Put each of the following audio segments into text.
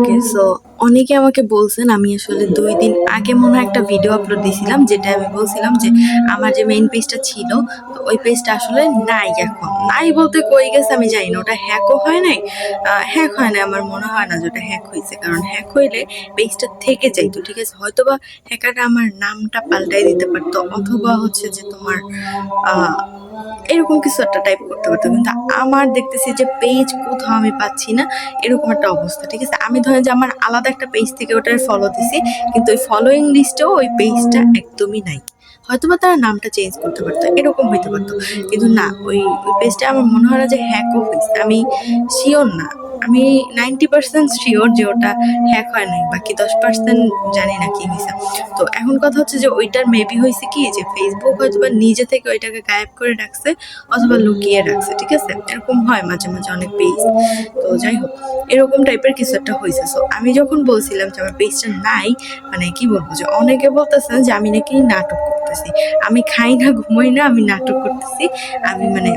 Okay so অনেকে আমাকে বলছেন, আমি আসলে দুই দিন আগে মনে হয় একটা ভিডিও আপলোড দিয়েছিলাম যেটা আমি বলছিলাম যে, আমার যে মেইন পেজটা ছিল ওই পেজটা আসলে নাই এখন। নাই বলতে কই গেছে আমি জানি না, ওটা হ্যাকও হয় নাই হ্যাক হয় না আমার মনে হয় না যে ওটা হ্যাক হয়েছে কারণ হ্যাক হইলে পেজটা থেকে যাইতো, ঠিক আছে? হয়তো বা হ্যাকাররা আমার নামটা পাল্টাই দিতে পারতো, অথবা হচ্ছে যে তোমার এরকম কিছু একটা টাইপ করতে পারতো, কিন্তু আমার দেখতেছি যে পেজ কোথাও আমি পাচ্ছি না, এরকম একটা অবস্থা, ঠিক আছে? আমি ধরেন যে আমার আলাদা একটা পেজ থেকে ওটার ফলো দিছি, কিন্তু ওই ফলোয়িং লিস্টেও ওই পেজটা একদমই নাই। হয়তো বা তারা নামটা চেঞ্জ করতে পারতো, এরকম হইতে পারতো। কিন্তু না, ওই পেজটা আমার মনে হয় না যে হ্যাকও হয়েছে আমি শিওর না। আমি নাইনটি পার্সেন্ট শিওর যে ওটা হ্যাক হয় নাই, বাকি দশ পার্সেন্ট জানি না কি হয়েছে তো এখন কথা হচ্ছে যে ওইটার মেবি হয়েছে কি, যে ফেসবুক হয়তো বা নিজে থেকে ওইটাকে গায়েব করে রাখছে অথবা লুকিয়ে রাখছে, ঠিক আছে? এরকম হয় মাঝে মাঝে অনেক পেজ তো যাই হোক, এরকম টাইপের কিছু একটা হয়েছে সো আমি যখন বলছিলাম যে আমার পেজটা নাই মানে কি বলব যে অনেকে বলতেছেন যে আমি নাকি নাটক করতেছি। আমি খাই না, ঘুমাই না, আমি নাটক করতেছি। আমি মানে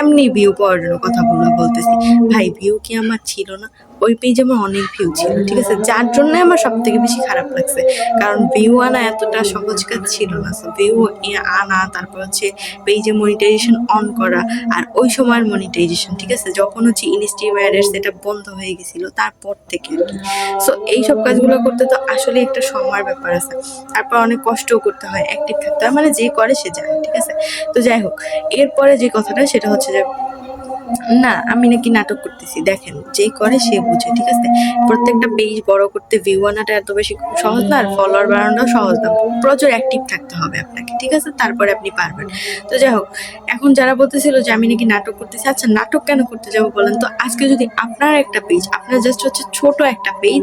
এমনি ভিউ পাওয়ার জন্য কথা বলতেছি। ভাই ভিউ কি আমার ছিল না। ওই পেজে আমার অনেক ভিউ ছিল, ঠিক আছে? যার জন্য আমার সব থেকে বেশি খারাপ লাগছে। কারণ ভিউ আনা এতটা সহজ কাজ ছিল না। সো ভিউ আনা, তারপর হচ্ছে পেজে মনিটাইজেশন অন করা আর ওই সময়ের মনিটাইজেশন ঠিক আছে? যখন হচ্ছে ইনস্টিমেয়ারের সেটা বন্ধ হয়ে গেছিল, তারপর থেকে আর কি। সো এইসব কাজগুলো করতে তো আসলে একটা সময়ের ব্যাপার আছে। তারপর অনেক কষ্টও করতে হয় অ্যাক্টিভ থাকতে হয়। মানে যে করে সে জানে, ঠিক আছে? তো যাই হোক, এরপরে যে কথাটা, সেটা হচ্ছে যে না, আমি নাকি নাটক করতেছি। দেখেন যে করে সে বুঝে, ঠিক আছে? প্রত্যেকটা পেজ বড় করতে ভিউ আনাটা এত বেশি সহজ না, আর ফলোয়ার বাড়ানোটাও সহজ না। প্রচুর অ্যাক্টিভ থাকতে হবে আপনাকে, ঠিক আছে? তারপরে আপনি পারবেন। তো যাই হোক, এখন যারা বলতেছিল যে আমি নাকি নাটক করতেছি আচ্ছা নাটক কেন করতে যাব বলেন তো? আজকে যদি আপনার একটা পেজ আপনার জাস্ট হচ্ছে ছোট একটা পেজ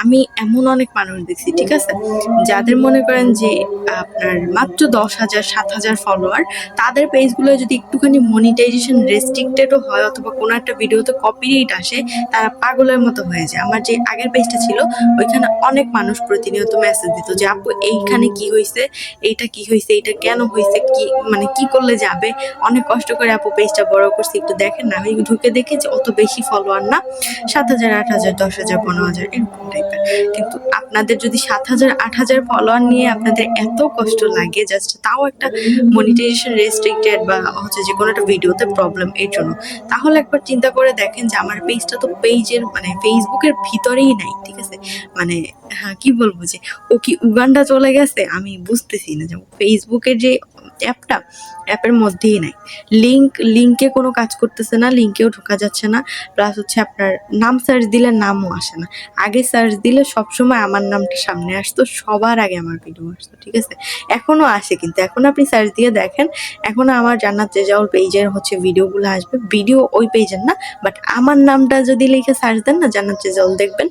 আমি এমন অনেক মানুষ দেখছি, ঠিক আছে? যাদের মনে করেন যে আপনার মাত্র দশ হাজার, সাত হাজার ফলোয়ার তাদের পেজগুলো যদি একটুখানি মনিটাইজেশন রেস্ট্রিক্টেডও হয় অথবা কোনো একটা ভিডিওতে কপিরাইট আসে, তারা পাগলের মতো হয়ে যায়। আমার যে আগের পেজটা ছিল, ওইখানে অনেক মানুষ প্রতিনিয়ত মেসেজ দিত যে, আপু, এইখানে কি হয়েছে এইটা কি হয়েছে এইটা কেন হয়েছে কি মানে কি করলে যাবে? অনেক কষ্ট করে আপু পেজটা বড় করছি। একটু দেখেন না, আমি ঢুকে দেখি যে, অত বেশি ফলোয়ার না। সাত হাজার, আট হাজার, দশ হাজার, পনেরো হাজার, এরকম টাইপের কিন্তু আপনাদের যদি সাত হাজার, আট হাজার ফলোয়ার নিয়ে আপনাদের এত কষ্ট লাগে জাস্ট তাও একটা মনিটাইজেশন রেস্ট্রিক্টেড বা হচ্ছে যে কোনো একটা ভিডিওতে প্রবলেম এর জন্য। তাহলে একবার চিন্তা করে দেখেন যে আমার পেজটা তো পেজের মানে ফেসবুকের ভিতরেই নাই, ঠিক আছে? মানে হ্যাঁ কি বলব যে, ও কি উগান্ডা চলে গেছে? আমি বুঝতেছি না যে ফেসবুকের যে অ্যাপটা, অ্যাপের মধ্যেই নাই। লিঙ্ক লিঙ্কে কোনো কাজ করতেছে না লিঙ্কেও ঢোকা যাচ্ছে না। প্লাস হচ্ছে আপনার নাম সার্চ দিলে নামও আসে না। আগে সার্চ দিলে সবসময় আমার নামটা সামনে আসতো, সবার আগে আমার ভিডিও আসতো, ঠিক আছে? এখনও আসে কিন্তু, এখন আপনি সার্চ দিয়ে দেখেন, এখনও আমার জান্নাত রেজাউল পেজের হচ্ছে ভিডিওগুলো আসবে। ভিডিও ওই পেজের না বাট আমার নামটা যদি লিখে সার্চ দেন না, জান্নাত রেজাউল দেখবেন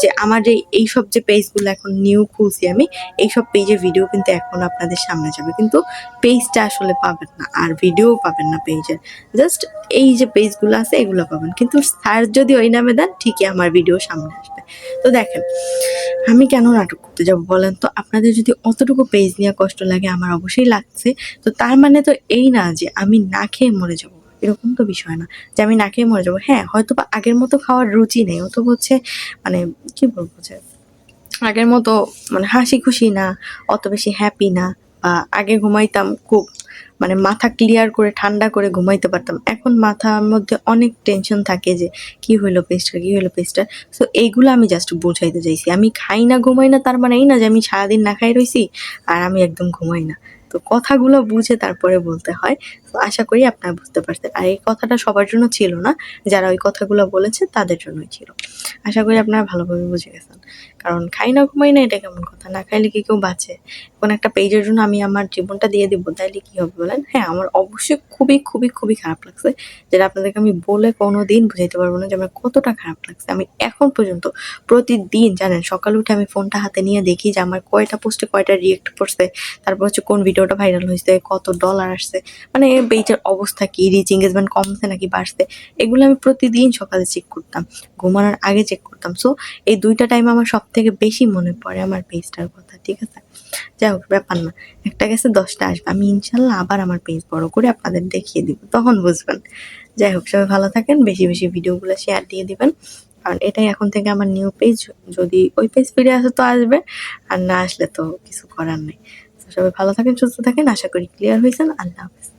যে, আমার যে এইসব যে পেজগুলো এখন নিউ খুলছি আমি, এইসব পেজের ভিডিও কিন্তু এখন আপনাদের সামনে যাবে। কিন্তু পেজটা আসলে পাবেন না, আর ভিডিও পাবেন না পেজের জাস্ট এই যে পেজগুলো আছে, এগুলো পাবেন। কিন্তু সার্চ যদি ওই নামে দেন, ঠিকই আমার ভিডিও সামনে আসবে। তো দেখেন, আমি কেন নাটক করতে যাব বলেন তো? আপনাদের যদি অতটুকু পেজ নিয়ে কষ্ট লাগে, আমার অবশ্যই লাগছে। তো তার মানে তো এই না যে আমি না খেয়ে মরে যাব। এরকম তো বিষয় না যে আমি না খেয়ে মরে যাব। হ্যাঁ হয়তো বা আগের মতো খাওয়ার রুচি নেই। অথবা হচ্ছে মানে কি বলব যে আগের মতো মানে হাসি খুশি না, অত বেশি হ্যাপি না। বা আগে ঘুমাইতাম খুব মানে মাথা ক্লিয়ার করে, ঠান্ডা করে ঘুমাইতে পারতাম। এখন মাথার মধ্যে অনেক টেনশন থাকে যে, কি হইল পেজটা কি হইল পেজটা সো এইগুলো আমি জাস্ট বোঝাইতে চাইছি। আমি খাই না, ঘুমাই না, তার মানে এই না যে আমি সারাদিন না খাই রইছি আর আমি একদম ঘুমাই না। তো কথাগুলো বুঝে তারপরে বলতে হয়। আশা করি আপনারা বুঝতে পারছেন। আর এই কথাটা সবার জন্য ছিল না, যারা ওই কথাগুলো বলেছে তাদের জন্যই ছিল। আশা করি আপনারা ভালোভাবে বুঝে গেছেন। কারণ খাই না ঘুমাই না এটা কেমন কথা? না খাইলে কি কেউ বাঁচে? কোন একটা পেজের জন্য আমি আমার জীবনটা দিয়ে দিব, তাইলে কি হবে বলেন? হ্যাঁ আমার অবশ্যই খুবই খুবই খুবই খারাপ লাগছে। যেটা আপনাদেরকে আমি বলে কোনো দিন বুঝাইতে পারব না যে আমার কতটা খারাপ লাগছে। আমি এখন পর্যন্ত প্রতিদিন জানেন, সকালে উঠে আমি ফোনটা হাতে নিয়ে দেখি যে আমার কয়টা পোস্টে কয়টা রিয়েক্ট করছে। তারপর হচ্ছে কোন ভিডিওটা ভাইরাল হয়েছে কত ডলার আসছে। মানে পেজের অবস্থা কি? রিচ এঙ্গেজমেন্ট কমছে নাকি বাড়ছে? এগুলো আমি প্রতিদিন সকালে চেক করতাম, ঘুমানোর আগে চেক করতাম। সো এই দুইটা টাইম আমার সব থেকে বেশি মনে পড়ে আমার পেজটার কথা, ঠিক আছে? যাই হোক, ব্যাপার না। একটা গেছে দশটা আসবে, আমি ইনশাল্লাহ আবার আমার পেজ বড় করে আপনাদের দেখিয়ে দিব, তখন বুঝবেন। যাই হোক, সবাই ভালো থাকেন, বেশি বেশি ভিডিওগুলো শেয়ার দিয়ে দিবেন। কারণ এটাই এখন থেকে আমার নিউ পেজ যদি ওই পেজ ফিরে আসে তো আসবে, আর না আসলে তো কিছু করার নেই। সবাই ভালো থাকেন, সুস্থ থাকেন, আশা করি ক্লিয়ার হয়েছেন, আল্লাহ হাফিজ।